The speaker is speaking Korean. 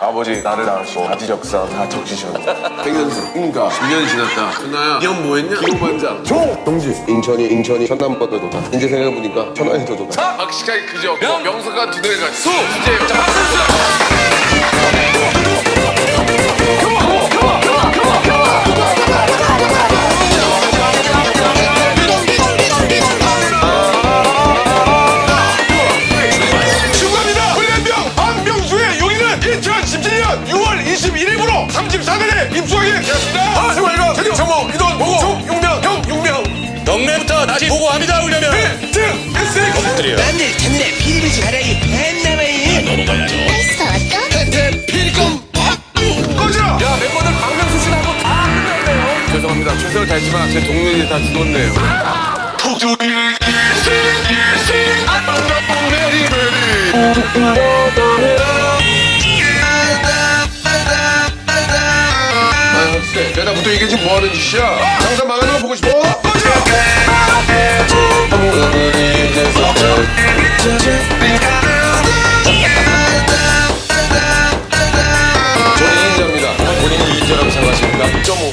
아버지 나를 낳으시고 바지 역사 다 적시셨네. 백연승 그러니까. 10년이 지났다. 큰아야. 니형 뭐했냐? 기호반장. 동지 인천이 인천이 천남보다 좋다. 이제 생각해보니까 천안이 더 좋다. 박식하기 그저 명! 명석한 두 대가 수! 이제 자 박수 주세요 34대에 입소하게 되었습니다. 아, 정말이가 제대 정모 이돈 보고. 정용명 형용명. 경례부터 다시 보고합니다 훈련병 등 에스의 드려요. 남들 찾네 피리비지 가라이 팬나마이 넘어가야죠. 꺼져! 야 멤버들 씨는 한번 다 끝났네요. 죄송합니다. 최선을 다했지만 제 동료들이 다 죽었네요. 아 확실해 내 쟤나부터 이게 지금 뭐하는 짓이야? 장사 망하는 거 보고 싶어? 저는 이인자입니다. 본인이 이인자라고 생각하십니까? 1.5 뭐?